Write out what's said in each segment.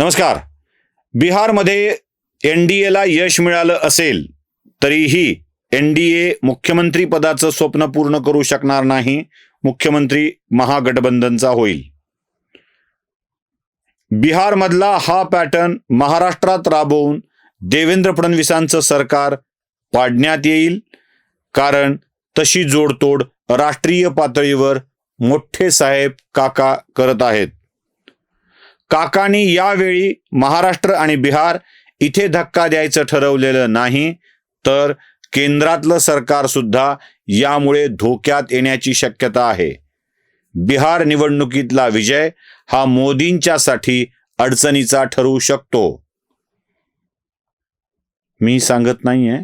नमस्कार. बिहारमध्ये N D एला यश मिळालं असेल तरीही एन डी ए मुख्यमंत्री पदाचं स्वप्न पूर्ण करू शकणार नाही मुख्यमंत्री महागठबंधनचा होईल. बिहारमधला हा पॅटर्न महाराष्ट्रात राबवून देवेंद्र फडणवीसांचं सरकार पाडण्यात येईल कारण तशी जोडतोड राष्ट्रीय पातळीवर मोठे साहेब काका करत आहेत. काकांनी यावेळी महाराष्ट्र आणि बिहार इथे धक्का द्यायचं ठरवलेलं नाही तर केंद्रातलं सरकार सुद्धा यामुळे धोक्यात येण्याची शक्यता आहे. बिहार निवडणुकीतला विजय हा मोदींच्यासाठी अडचणीचा ठरू शकतो. मी सांगत नाहीये.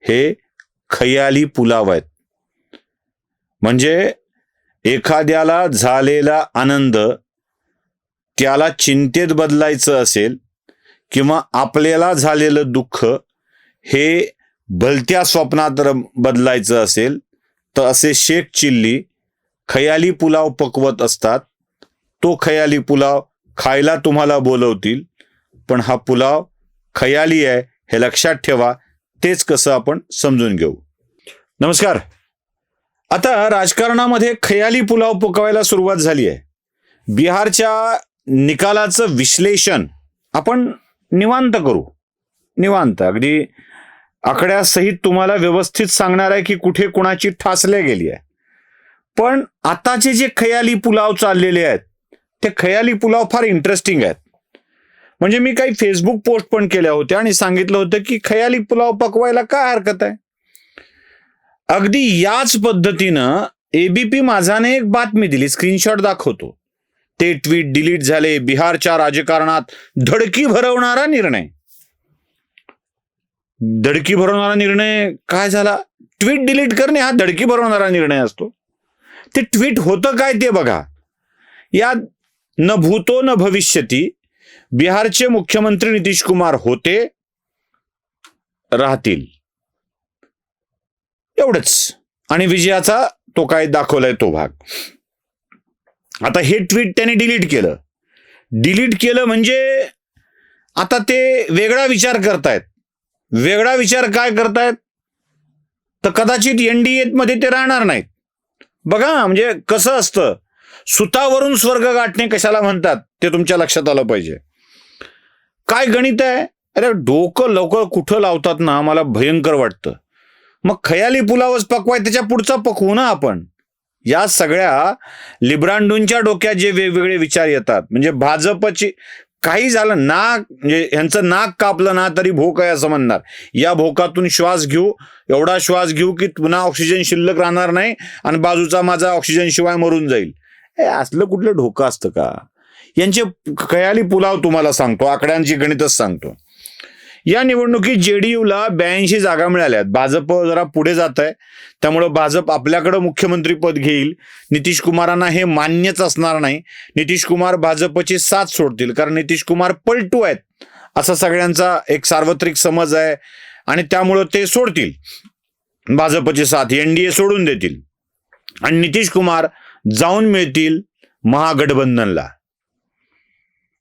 हे खयाली पुलाव आहेत. म्हणजे एखाद्याला झालेला आनंद त्याला चिंतेत बदलायचं असेल किंवा आपल्याला झालेलं दुःख हे भलत्या स्वप्नात बदलायचं असेल तर असे शेख चिल्ली खयाली पुलाव पकवत असतात. तो खयाली पुलाव खायला तुम्हाला बोलवतील पण हा पुलाव खयाली आहे हे लक्षात ठेवा तेच कसं आपण समजून घेऊ. नमस्कार. आता राजकारणामध्ये खयाली पुलाव पकवायला सुरुवात झाली आहे. बिहारच्या निकालाचं विश्लेषण आपण निवांत करू. निवांत. अगदी आकड्यासहित तुम्हाला व्यवस्थित सांगणार आहे की कुठे कुणाची ठासल्या गेली आहे. पण आताचे जे खयाली पुलाव चाललेले आहेत ते खयाली पुलाव फार इंटरेस्टिंग आहेत. म्हणजे मी काही फेसबुक पोस्ट पण केल्या होत्या आणि सांगितलं होतं की खयाली पुलाव पकवायला काय हरकत आहे? अगदी याच पद्धतीनं एबीपी माझाने एक बातमी दिली स्क्रीनशॉट दाखवतो. ते ट्विट डिलीट झाले. बिहारच्या राजकारणात धडकी भरवणारा निर्णय. धडकी भरवणारा निर्णय काय झाला? ट्विट डिलीट करणे हा धडकी भरवणारा निर्णय असतो. ते ट्विट होतं काय ते बघा. या न भूतो न भविष्यती बिहारचे मुख्यमंत्री नितीश कुमार होते राहतील. एवढंच. आणि विजयाचा तो काय दाखवलाय तो भाग. आता हे ट्विट त्याने डिलीट केलं. डिलीट केलं म्हणजे आता ते वेगळा विचार करतायत. वेगळा विचार काय करतायत? तर कदाचित एन डी मध्ये ते राहणार नाहीत. बघा म्हणजे कसं असतं? सुतावरून स्वर्ग गाठणे कशाला म्हणतात? ते तुमच्या लक्षात आलं पाहिजे. काय गणित आहे? अरे डोकं लवकर कुठं लावतात ना? मला भयंकर वाटतं. मग खयाली पुलावच पकवाय त्याच्या पुढचा पकवू ना आपण. या सगळ्या लिब्रांडूंच्या डोक्यात जे वेगवेगळे विचार येतात म्हणजे भाजपची काही झालं नाक म्हणजे ह्यांचं नाक कापलं ना तरी भोक आहे असं म्हणणार. या भोकातून श्वास घेऊ एवढा श्वास घेऊ की पुन्हा ऑक्सिजन शिल्लक राहणार नाही आणि बाजूचा माझा ऑक्सिजन शिवाय मरून जाईल. हे असलं कुठलं ढोकं असतं का? यांचे खयाली पुलाव तुम्हाला सांगतो आकड्यांची गणितच सांगतो. या निवडणुकीत जेडीयूला ब्याऐंशी जागा मिळाल्यात. भाजप जरा पुढे जात आहे त्यामुळं भाजप आपल्याकडं मुख्यमंत्रीपद घेईल. नितीश कुमारांना हे मान्यच असणार नाही. नितीश कुमार भाजपची साथ सोडतील कारण नितीश कुमार पलटू आहेत असा सगळ्यांचा एक सार्वत्रिक समज आहे आणि त्यामुळं ते सोडतील. भाजपची साथ एनडीए सोडून देतील. आणि नितीश कुमार जाऊन मिळतील महागठबंधनला.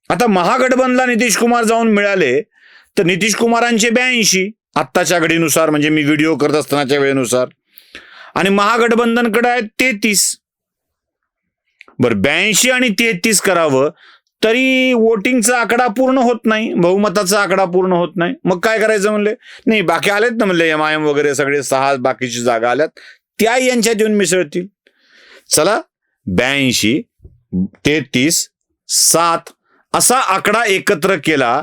आता महागठबंधनला नितीश कुमार जाऊन मिळाले तर नितीश कुमारांचे ब्याऐंशी आत्ताच्या घडीनुसार म्हणजे मी व्हिडिओ करत असतानाच्या वेळेनुसार. आणि महागठबंधनकडे आहेत तेहतीस. बरं ब्याऐंशी आणि तेहतीस करावं तरी वोटिंगचा आकडा पूर्ण होत नाही बहुमताचा आकडा पूर्ण होत नाही. मग काय करायचं म्हणले? नाही बाकी आलेत ना म्हणले एम आय एम वगैरे सगळे सहा बाकीची जागा आल्यात. त्या यांच्यात येऊन मिसळतील. चला ब्याऐंशी तेहतीस सात असा आकडा एकत्र केला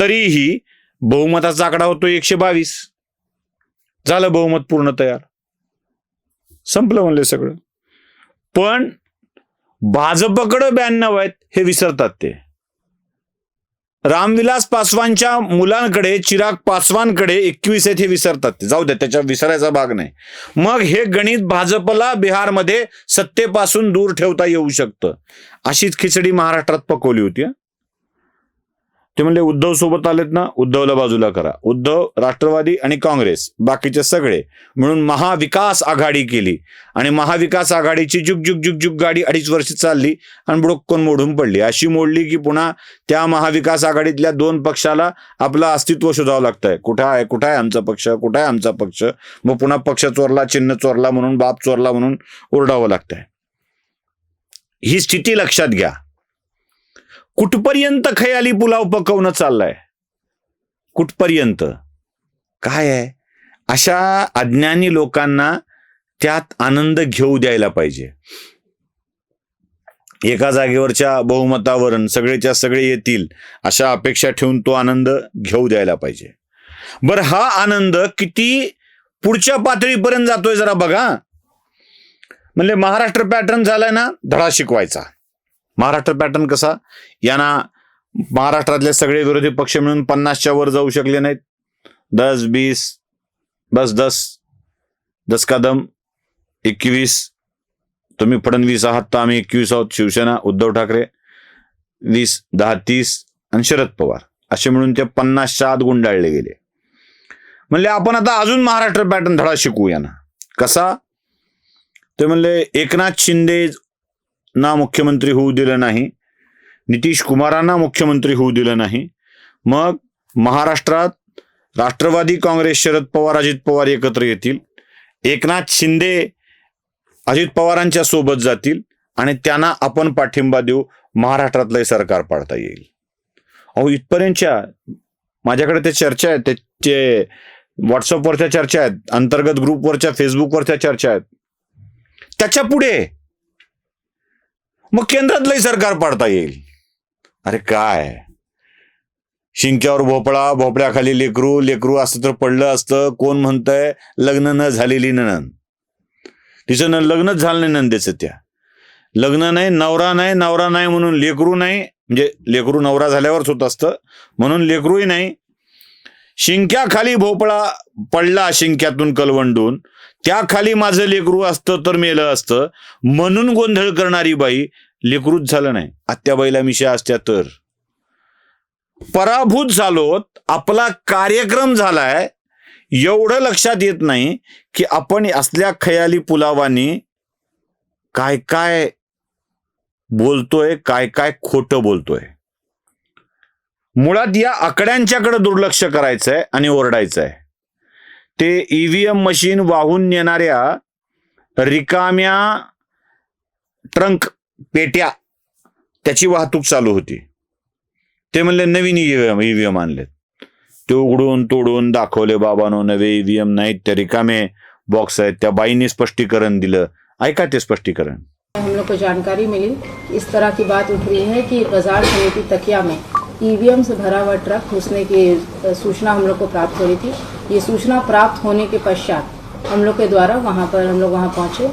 तरीही बहुमताचा आकडा होतो एकशे बावीस. झालं बहुमत पूर्ण तयार. संपलं म्हणले सगळं. पण भाजपकडं ब्याण्णव आहेत हे विसरतात ते. रामविलास पासवानच्या मुलांकडे चिराग पासवानकडे एकवीस आहेत हे विसरतात ते. जाऊ द्या त्याच्या विसरायचा भाग नाही. मग हे गणित भाजपला बिहारमध्ये सत्तेपासून दूर ठेवता येऊ शकतं. अशीच खिचडी महाराष्ट्रात पकवली होती ते म्हणले उद्धव सोबत आलेत ना उद्धवला बाजूला करा. उद्धव राष्ट्रवादी आणि काँग्रेस बाकीचे सगळे. म्हणून महाविकास आघाडी केली. आणि महाविकास आघाडीची जुग जुग जुग जुग गाडी अडीच वर्ष चालली आणि बुडक्कन मोडून पडली. अशी मोडली की पुन्हा त्या महाविकास आघाडीतल्या दोन पक्षाला आपलं अस्तित्व शोधावं लागतंय. कुठं आहे कुठं आहे आमचा पक्ष कुठं आहे आमचा पक्ष? मग पुन्हा पक्ष चोरला चिन्ह चोरला म्हणून बाप चोरला म्हणून ओरडावं लागतंय. ही स्थिती लक्षात घ्या. कुठपर्यंत खयाली पुलाव पकवणं चाललंय? कुठपर्यंत? काय आहे? अशा अज्ञानी लोकांना त्यात आनंद घेऊ द्यायला पाहिजे. एका जागेवरच्या बहुमतावरून सगळेच्या सगळे येतील अशा अपेक्षा ठेवून तो आनंद घेऊ द्यायला पाहिजे. बर हा आनंद किती पुढच्या पातळीपर्यंत जातोय जरा बघा. म्हणजे महाराष्ट्र पॅटर्न झालाय ना धडा शिकवायचा. महाराष्ट्र पॅटर्न कसा? यांना महाराष्ट्रातले सगळे विरोधी पक्ष मिळून पन्नासच्या वर जाऊ शकले नाहीत. दस बीस बस दस दस कदम एकवीस. तुम्ही फडणवीस आहात तर आम्ही एकवीस आहोत. शिवसेना उद्धव ठाकरे वीस दहा तीस आणि शरद पवार. असे मिळून ते पन्नासच्या आत गुंडाळले गेले. म्हणले आपण आता अजून महाराष्ट्र पॅटर्न धडा शिकू यांना. कसा? ते म्हणले एकनाथ शिंदे ना मुख्यमंत्री होऊ दिलं नाही. नितीश कुमारांना मुख्यमंत्री होऊ दिलं नाही. मग महाराष्ट्रात राष्ट्रवादी काँग्रेस शरद पवार अजित पवार एकत्र येतील. एकनाथ शिंदे अजित पवारांच्या सोबत जातील आणि त्यांना आपण पाठिंबा देऊ महाराष्ट्रातलंही सरकार पाडता येईल. अहो इथपर्यंतच्या माझ्याकडे ते चर्चा आहेत त्याचे व्हॉट्सअपवरच्या चर्चा आहेत अंतर्गत ग्रुपवरच्या फेसबुकवरच्या चर्चा आहेत. त्याच्या पुढे मग केंद्रातलंही सरकार पाडता येईल. अरे काय? शिंक्यावर भोपळा भोपळ्याखाली लेकरू लेकरू असं तर पडलं असतं कोण म्हणतंय? लग्न न झालेली नणन तिचं न लग्नच झालं नाही नंदेचं त्या लग्न नाही नवरा नाही नवरा नाही म्हणून लेकरू नाही म्हणजे लेकरू नवरा झाल्यावरच होत असतं म्हणून लेकरूही नाही. शिंक्याखाली भोपळा पडला शिंक्यातून कलवंडून त्या खाली माझं लेकरू असतं तर मेलं असतं. म्हणून गोंधळ करणारी बाई लेकरूच झालं नाही. आत्याबाईला मिशा असत्या तर. पराभूत झालोत. आपला कार्यक्रम झालाय. एवढं लक्षात येत नाही की आपण असल्या खयाली पुलावानी काय काय बोलतोय काय काय खोटं बोलतोय. मुळात या आकड्यांच्याकडे दुर्लक्ष करायचंय आणि ओरडायचंय. ते ईव्हीएम मशीन वाहून नेणाऱ्या रिकाम्या ट्रंक पेट्या त्याची वाहतूक चालू होती. ते म्हणले नवीन ईव्हीएम ईव्हीएम आणलेत. ते उघडून तोडून दाखवले बाबानो नवे ईव्हीएम नाहीत त्या रिकामे बॉक्स आहेत. त्या बाईने स्पष्टीकरण दिलं. ऐका ते स्पष्टीकरण. हम लोग को जानकारी मिली इस तरह की बात उठ रही है कि बाजार समिति तकिया में ईवीएम से भरा हुआ ट्रक घुसने की सूचना हम लोग को प्राप्त हो रही थी। ये सूचना प्राप्त होने के पश्चात हम लोग के द्वारा वहाँ पर हम लोग वहाँ पहुँचे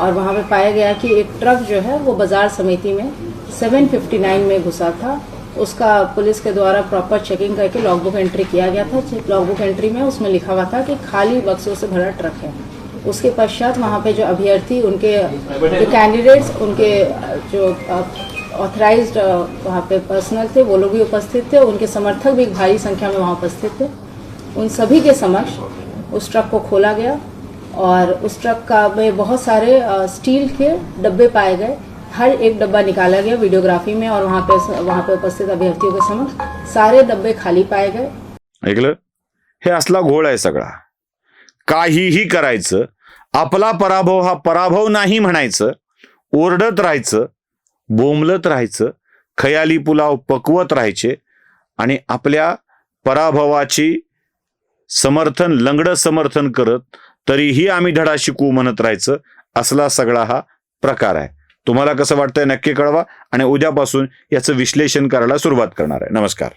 और वहाँ पे पाया गया कि एक ट्रक जो है वो बाज़ार समिति में 759 में घुसा था। उसका पुलिस के द्वारा प्रॉपर चेकिंग करके लॉगबुक एंट्री किया गया था। लॉगबुक एंट्री में उसमें लिखा हुआ था कि खाली बक्सों से भरा ट्रक है। उसके पश्चात वहाँ पे जो अभ्यर्थी, उनके जो कैंडिडेट्स उनके, जो ऑथराइज्ड वहाँ पे पर्सनल थे, वो लोग भी उपस्थित थे। उनके समर्थक भी भारी संख्या में वहाँ उपस्थित थे। उन सभी के समक्ष उस ट्रक को खोला गया और उस ट्रक का में बहुत सारे स्टील के डब्बे पाए गए। हर एक डब्बा निकाला गया वीडियोग्राफी में और वहाँ पे वहाँ पे उपस्थित अभ्यर्थियों के समक्ष। सारे डब्बे खाली पाए गए। ऐकलं? हे असला घोळ आहे सगळा। काहीही करायचं आपला पराभव हा पराभव नाही म्हणायचं ओरडत राहायचं बोंबलत राहायचं खयाली पुलाव पकवत राहायचे आणि आपल्या पराभवाची समर्थन लंगडं समर्थन करत तरीही आम्ही धडा शिकू म्हणत राहायचं असला सगळा हा प्रकार आहे. तुम्हाला कसं वाटतंय नक्की कळवा आणि उद्यापासून याचं विश्लेषण करायला सुरुवात करणार आहे. नमस्कार.